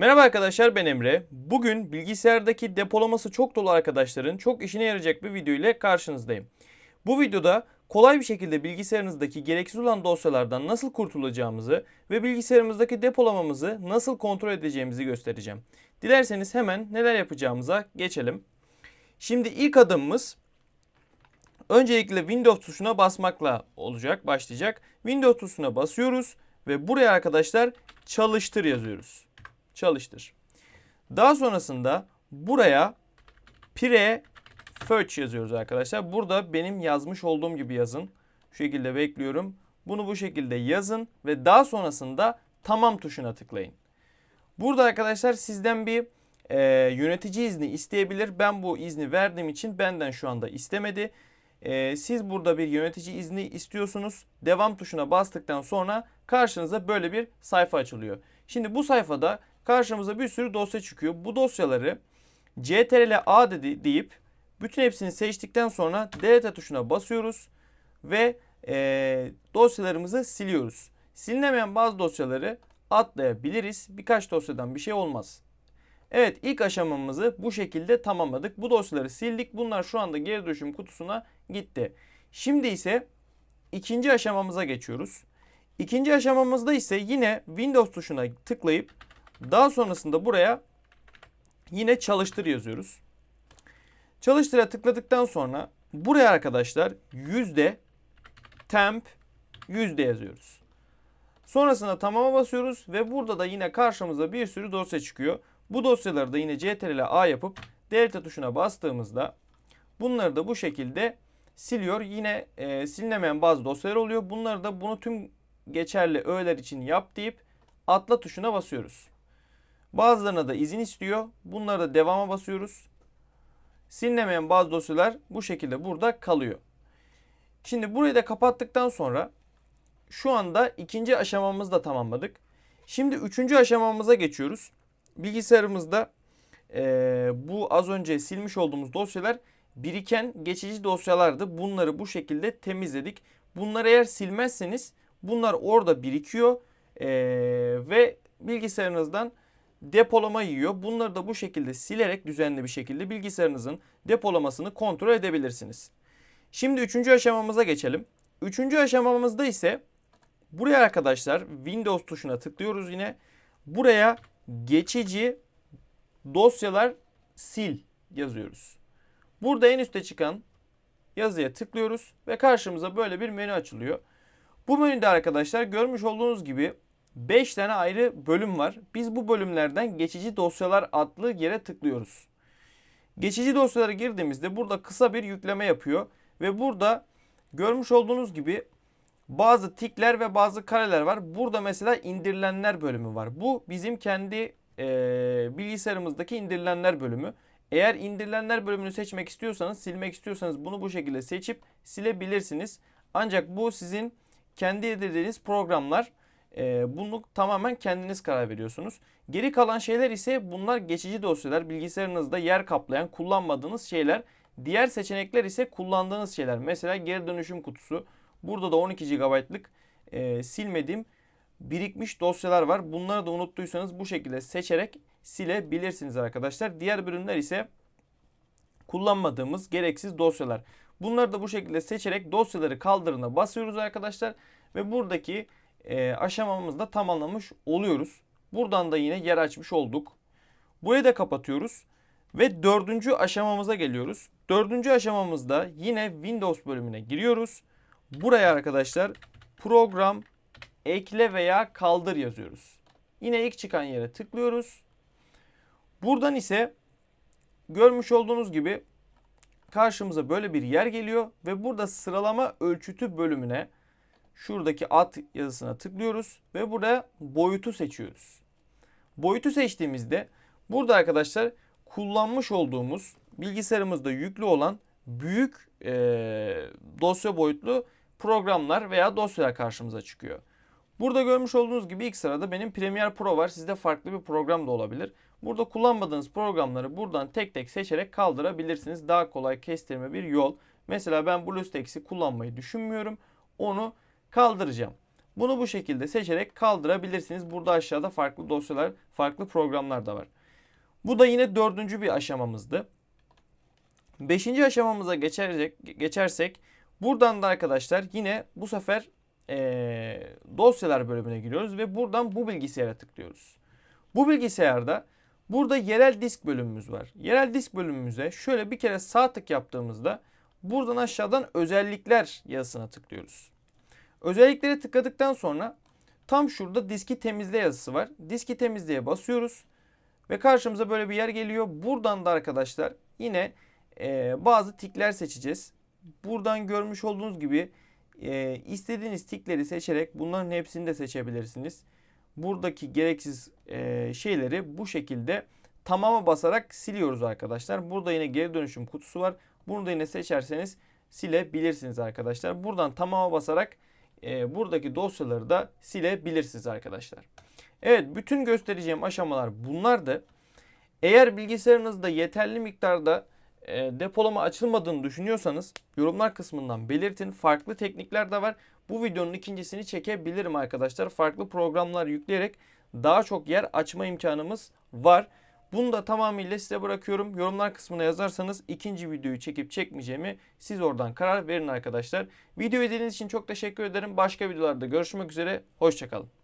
Merhaba arkadaşlar ben Emre. Bugün bilgisayardaki depolaması çok dolu arkadaşların çok işine yarayacak bir video ile karşınızdayım. Bu videoda kolay bir şekilde bilgisayarınızdaki gereksiz olan dosyalardan nasıl kurtulacağımızı ve bilgisayarımızdaki depolamamızı nasıl kontrol edeceğimizi göstereceğim. Dilerseniz hemen neler yapacağımıza geçelim. Şimdi ilk adımımız öncelikle Windows tuşuna basmakla olacak, başlayacak. Windows tuşuna basıyoruz ve buraya arkadaşlar çalıştır yazıyoruz çalıştır. Daha sonrasında buraya pre fetch yazıyoruz arkadaşlar. Burada benim yazmış olduğum gibi yazın. Şu şekilde bekliyorum. Bunu bu şekilde yazın ve daha sonrasında tamam tuşuna tıklayın. Burada arkadaşlar sizden bir e, yönetici izni isteyebilir. Ben bu izni verdiğim için benden şu anda istemedi. E, siz burada bir yönetici izni istiyorsunuz. Devam tuşuna bastıktan sonra karşınıza böyle bir sayfa açılıyor. Şimdi bu sayfada karşımıza bir sürü dosya çıkıyor. Bu dosyaları CTRL A dedi deyip bütün hepsini seçtikten sonra delete tuşuna basıyoruz ve e, dosyalarımızı siliyoruz. Silinemeyen bazı dosyaları atlayabiliriz. Birkaç dosyadan bir şey olmaz. Evet ilk aşamamızı bu şekilde tamamladık. Bu dosyaları sildik. Bunlar şu anda geri dönüşüm kutusuna gitti. Şimdi ise ikinci aşamamıza geçiyoruz. İkinci aşamamızda ise yine Windows tuşuna tıklayıp daha sonrasında buraya yine çalıştır yazıyoruz. Çalıştıra tıkladıktan sonra buraya arkadaşlar yüzde temp yüzde yazıyoruz. Sonrasında tamama basıyoruz ve burada da yine karşımıza bir sürü dosya çıkıyor. Bu dosyaları da yine CTRL A yapıp delta tuşuna bastığımızda bunları da bu şekilde siliyor. Yine e, silinemeyen bazı dosyalar oluyor. Bunları da bunu tüm geçerli öğeler için yap deyip atla tuşuna basıyoruz. Bazılarına da izin istiyor. Bunları da devama basıyoruz. Silinemeyen bazı dosyalar bu şekilde burada kalıyor. Şimdi burayı da kapattıktan sonra şu anda ikinci aşamamızı da tamamladık. Şimdi üçüncü aşamamıza geçiyoruz. Bilgisayarımızda e, bu az önce silmiş olduğumuz dosyalar biriken geçici dosyalardı. Bunları bu şekilde temizledik. Bunları eğer silmezseniz bunlar orada birikiyor e, ve bilgisayarınızdan depolama yiyor. Bunları da bu şekilde silerek düzenli bir şekilde bilgisayarınızın depolamasını kontrol edebilirsiniz. Şimdi üçüncü aşamamıza geçelim. Üçüncü aşamamızda ise buraya arkadaşlar Windows tuşuna tıklıyoruz yine. Buraya geçici dosyalar sil yazıyoruz. Burada en üstte çıkan yazıya tıklıyoruz ve karşımıza böyle bir menü açılıyor. Bu menüde arkadaşlar görmüş olduğunuz gibi 5 tane ayrı bölüm var. Biz bu bölümlerden geçici dosyalar adlı yere tıklıyoruz. Geçici dosyalara girdiğimizde burada kısa bir yükleme yapıyor ve burada görmüş olduğunuz gibi bazı tikler ve bazı kareler var. Burada mesela indirilenler bölümü var. Bu bizim kendi e, bilgisayarımızdaki indirilenler bölümü. Eğer indirilenler bölümünü seçmek istiyorsanız, silmek istiyorsanız bunu bu şekilde seçip silebilirsiniz. Ancak bu sizin kendi indirdiğiniz programlar e, bunu tamamen kendiniz karar veriyorsunuz. Geri kalan şeyler ise bunlar geçici dosyalar. Bilgisayarınızda yer kaplayan kullanmadığınız şeyler. Diğer seçenekler ise kullandığınız şeyler. Mesela geri dönüşüm kutusu. Burada da 12 GB'lık e, silmediğim birikmiş dosyalar var. Bunları da unuttuysanız bu şekilde seçerek silebilirsiniz arkadaşlar. Diğer bölümler ise kullanmadığımız gereksiz dosyalar. Bunları da bu şekilde seçerek dosyaları kaldırına basıyoruz arkadaşlar. Ve buradaki e, aşamamızda tamamlamış oluyoruz. Buradan da yine yer açmış olduk. Burayı da kapatıyoruz. Ve dördüncü aşamamıza geliyoruz. Dördüncü aşamamızda yine Windows bölümüne giriyoruz. Buraya arkadaşlar program ekle veya kaldır yazıyoruz. Yine ilk çıkan yere tıklıyoruz. Buradan ise görmüş olduğunuz gibi karşımıza böyle bir yer geliyor ve burada sıralama ölçütü bölümüne şuradaki at yazısına tıklıyoruz ve burada boyutu seçiyoruz. Boyutu seçtiğimizde burada arkadaşlar kullanmış olduğumuz bilgisayarımızda yüklü olan büyük e, dosya boyutlu programlar veya dosyalar karşımıza çıkıyor. Burada görmüş olduğunuz gibi ilk sırada benim Premiere Pro var. Sizde farklı bir program da olabilir. Burada kullanmadığınız programları buradan tek tek seçerek kaldırabilirsiniz. Daha kolay kestirme bir yol. Mesela ben BlueStacks'i kullanmayı düşünmüyorum. Onu kaldıracağım. Bunu bu şekilde seçerek kaldırabilirsiniz. Burada aşağıda farklı dosyalar, farklı programlar da var. Bu da yine dördüncü bir aşamamızdı. Beşinci aşamamıza geçersek, geçersek buradan da arkadaşlar yine bu sefer eee, dosyalar bölümüne giriyoruz ve buradan bu bilgisayara tıklıyoruz. Bu bilgisayarda burada yerel disk bölümümüz var. Yerel disk bölümümüze şöyle bir kere sağ tık yaptığımızda buradan aşağıdan özellikler yazısına tıklıyoruz. Özelliklere tıkladıktan sonra tam şurada diski temizle yazısı var. Diski temizleye basıyoruz ve karşımıza böyle bir yer geliyor. Buradan da arkadaşlar yine e, bazı tikler seçeceğiz. Buradan görmüş olduğunuz gibi e, istediğiniz tikleri seçerek bunların hepsini de seçebilirsiniz. Buradaki gereksiz e, şeyleri bu şekilde tamama basarak siliyoruz arkadaşlar. Burada yine geri dönüşüm kutusu var. Bunu da yine seçerseniz silebilirsiniz arkadaşlar. Buradan tamama basarak e, buradaki dosyaları da silebilirsiniz arkadaşlar. Evet bütün göstereceğim aşamalar bunlardı. Eğer bilgisayarınızda yeterli miktarda e, depolama açılmadığını düşünüyorsanız yorumlar kısmından belirtin. Farklı teknikler de var. Bu videonun ikincisini çekebilirim arkadaşlar. Farklı programlar yükleyerek daha çok yer açma imkanımız var. Bunu da tamamıyla size bırakıyorum. Yorumlar kısmına yazarsanız ikinci videoyu çekip çekmeyeceğimi siz oradan karar verin arkadaşlar. Video izlediğiniz için çok teşekkür ederim. Başka videolarda görüşmek üzere. Hoşçakalın.